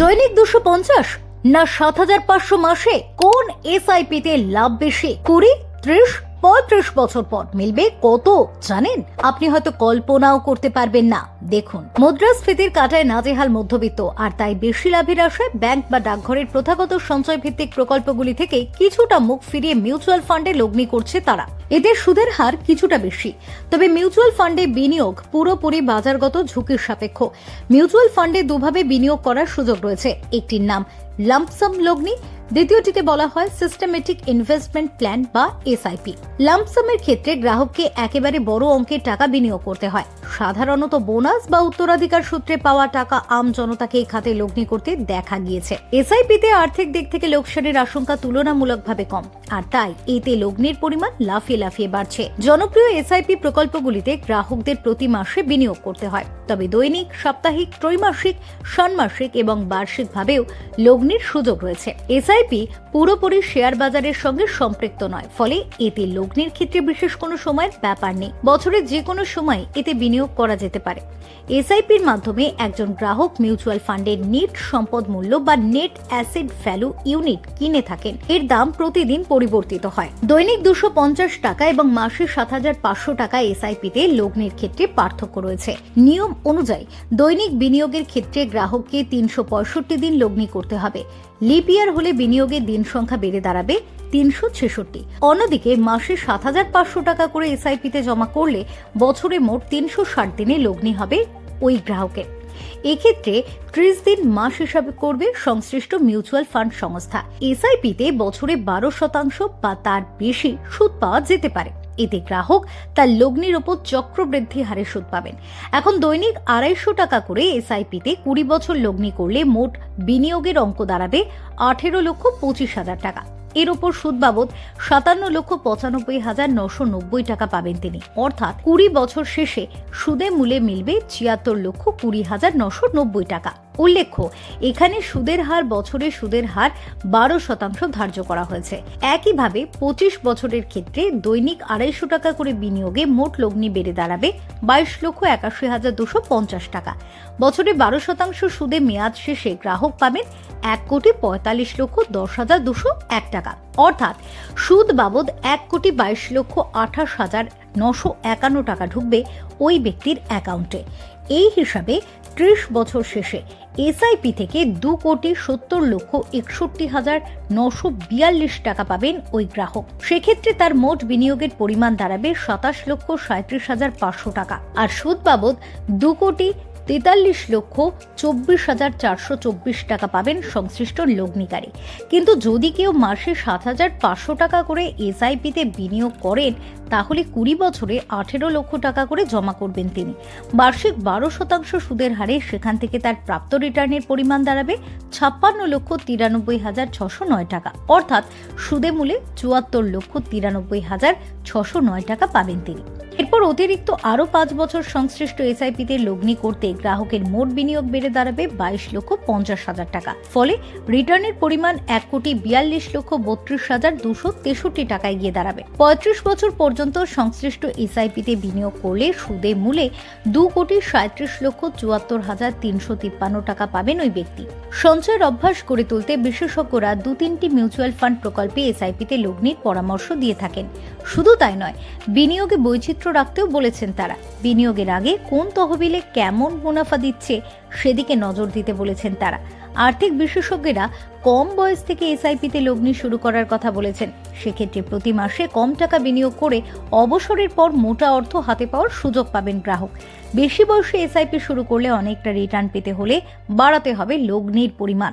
দৈনিক দুশো পঞ্চাশ না সাত হাজার পাঁচশো মাসে কোন এসআইপি তে লাভ বেশি? কুড়ি, ত্রিশ, পঁয়ত্রিশ বছর পর মিলবে কত জানেন? আপনি হয়তো কল্পনাও করতে পারবেন না। দেখুন, মুদ্রাস্ফীতির কাটায় নাজেহাল মধ্যবিত্ত, আর তাই বেশি লাভের আশায় ব্যাংক বা ডাকঘরের প্রথাগত সঞ্চয় ভিত্তিক প্রকল্পগুলি থেকে কিছুটা মুখ ফিরিয়ে মিউচুয়াল ফান্ডে লগ্নি করছে তারা। এদের সুদের হার কিছুটা বেশি। তবে মিউচুয়াল ফান্ডে বিনিয়োগ পুরোপুরি বাজারগত ঝুঁকির সাপেক্ষ। মিউচুয়াল ফান্ডে দুভাবে বিনিয়োগ করার সুযোগ রয়েছে। একটির নাম লাম্পসাম লগ্নি দ্বিতীয়টিতে বলা হয় সিস্টেমেটিক ইনভেস্টমেন্ট প্ল্যান বা এসআইপি। লাম্পসামের ক্ষেত্রে গ্রাহককে একেবারে বড় অঙ্কের টাকা বিনিয়োগ করতে হয়। সাধারণত বোনাস বা উত্তরাধিকার সূত্রে পাওয়া টাকা আম জনতাকে এই খাতে লগ্নি করতে দেখা গিয়েছে। এসআইপিতে আর্থিক দিক থেকে লোকসানের আশঙ্কা তুলনামূলকভাবে কম। আর তাই এতে লগ্নির পরিমাণ লাফিয়ে লাফিয়ে বাড়ছে। জনপ্রিয় এসআইপি প্রকল্পগুলিতে গ্রাহকদের প্রতি মাসে বিনিয়োগ করতে হয়। তবে দৈনিক, সাপ্তাহিক, ত্রৈমাসিক, ষান্মাসিক এবং বার্ষিকভাবেও লগ্নির সুযোগ রয়েছে। এসআইপি পুরোপুরি শেয়ার বাজারের সঙ্গে সম্পৃক্ত নয়। ফলে এতে লগ্নির ক্ষেত্রে বিশেষ কোনো সময়ের ব্যাপার নেই। বছরের যে কোনো সময় এতে বিনিয়োগ করা যেতে পারে। এসআইপির মাধ্যমে একজন গ্রাহক মিউচুয়াল ফান্ডের নেট সম্পদ মূল্য বা নেট অ্যাসেট ভ্যালু ইউনিট কিনে থাকেন। এর দাম প্রতিদিন পরিবর্তিত হয়। দৈনিক দুশো পঞ্চাশ টাকা এবং মাসে সাত হাজার পাঁচশো টাকা এসআইপিতে লগ্নির ক্ষেত্রে পার্থক্য রয়েছে। নিয়ম অনুযায়ী দৈনিক বিনিয়োগের ক্ষেত্রে গ্রাহককে তিনশো পঁয়ষট্টি দিন লগ্নি করতে হবে। লিপ ইয়ার হলে বিনিয়োগের দিন সংখ্যা বেড়ে দাঁড়াবে তিনশো ছেষট্টি। অন্যদিকে মাসে সাত হাজার পাঁচশো টাকা করে এসআইপিতে জমা করলে বছরে মোট তিনশো ষাট দিনে লগ্নি হবে ওই গ্রাহকের। এক্ষেত্রে ত্রিশ দিন মাস হিসাবে করবে সংশ্লিষ্ট মিউচুয়াল ফান্ড সংস্থা। এসআইপিতে বছরে বারো শতাংশ বা তার বেশি সুদ পাওয়া যেতে পারে। এতে গ্রাহক তার লগ্নির ওপর চক্রবৃদ্ধি হারে সুদ পাবেন। এখন দৈনিক আড়াইশো টাকা করে এসআইপিতে কুড়ি বছর লগ্নি করলে মোট বিনিয়োগের অঙ্ক দাঁড়াবে আঠেরো লক্ষ পঁচিশ হাজার টাকা। এর ওপর সুদ বাবদ সাতান্ন লক্ষ পঁচানব্বই হাজার নশো নব্বই টাকা পাবেন তিনি। অর্থাৎ কুড়ি বছর শেষে সুদে মূলে মিলবে ছিয়াত্তর লক্ষ কুড়ি হাজার নশো নব্বই টাকা। উল্লেখ্য, এখানে সুদের হার, বছরে সুদের হার বারো শতাংশ ধার্য করা হয়েছে। একইভাবে পঁচিশ বছরের ক্ষেত্রে দৈনিক আড়াইশো টাকা করে বিনিয়োগে মোট লগ্নি বেড়ে দাঁড়াবে বাইশ লক্ষ একাশি হাজার দুশো পঞ্চাশ টাকা। বছরে বারো শতাংশ সুদে মেয়াদ শেষে গ্রাহক পাবেন এক কোটি পঁয়তাল্লিশ লক্ষ দশ হাজার দুশো এক টাকা। অর্থাৎ সুদ বাবদ এক কোটি বাইশ লক্ষ আঠাশ হাজার নশো একান্ন টাকা ঢুকবে ওই ব্যক্তির অ্যাকাউন্টে। এই হিসাবে ত্রিশ বছর শেষে এসআইপি থেকে দু কোটি সত্তর লক্ষ একষট্টি হাজার নশো বিয়াল্লিশ টাকা পাবেন ওই গ্রাহক। সেক্ষেত্রে তার মোট বিনিয়োগের পরিমাণ দাঁড়াবে সাতাশ লক্ষ সাঁত্রিশ হাজার পাঁচশো টাকা। আর সুদ বাবদ দু কোটি তেতাল্লিশ লক্ষ চব্বিশ হাজার চারশো চব্বিশ টাকা পাবেন সংশ্লিষ্ট লগ্নিকারী। কিন্তু যদি কেউ মাসে সাত হাজার পাঁচশো টাকা করে এসআইপিতে বিনিয়োগ করেন, তাহলে কুড়ি বছরে আঠেরো লক্ষ টাকা করে জমা করবেন তিনি। বার্ষিক বারো শতাংশ সুদের হারে সেখান থেকে তার প্রাপ্ত রিটার্নের পরিমাণ দাঁড়াবে ছাপ্পান্ন লক্ষ তিরানব্বই হাজার ছশো নয় টাকা। অর্থাৎ সুদে মূলে চুয়াত্তর লক্ষ তিরানব্বই হাজার ছশো নয় টাকা পাবেন তিনি। এরপর অতিরিক্ত আরও পাঁচ বছর সংশ্লিষ্ট এসআইপিতে লগ্নি করতে গ্রাহকের মোট বিনিয়োগ বেড়ে দাঁড়াবে বাইশ লক্ষ পঞ্চাশ হাজার টাকা। ফলে রিটার্নের পরিমাণ এক কোটি বিয়াল্লিশ লক্ষ বত্রিশ হাজার দুশো তেষট্টি টাকায় গিয়ে দাঁড়াবে। পঁয়ত্রিশ বছর পর্যন্ত সংশ্লিষ্ট এসআইপিতে বিনিয়োগ করলে সুদে মূলে দু কোটি সাঁত্রিশ লক্ষ চুয়াত্তর হাজার তিনশো তিপ্পান্ন টাকা পাবেন ওই ব্যক্তি। সঞ্চয়ের অভ্যাস করে তুলতে বিশেষজ্ঞরা দু তিনটি মিউচুয়াল ফান্ড প্রকল্পে এসআইপিতে লগ্নির পরামর্শ দিয়ে থাকেন। শুধু তাই নয়, বিনিয়োগে বৈচিত্র্য রাখতেও বলেছেন তারা। বিনিয়োগের আগে কোন তহবিলে কেমন মুনাফা দিচ্ছে সেদিকে নজর দিতে বলেছেন তারা। আর্থিক বিশেষজ্ঞরা কম বয়স থেকে এসআইপিতে লগ্নি শুরু করার কথা বলেছেন। সেক্ষেত্রে প্রতি মাসে কম টাকা বিনিয়োগ করে অবসরের পর মোটা অর্থ হাতে পাওয়ার সুযোগ পাবেন গ্রাহক। বেশি বয়সে এসআইপি শুরু করলে অনেকটা রিটার্ন পেতে হলে বাড়াতে হবে লগ্নির পরিমাণ।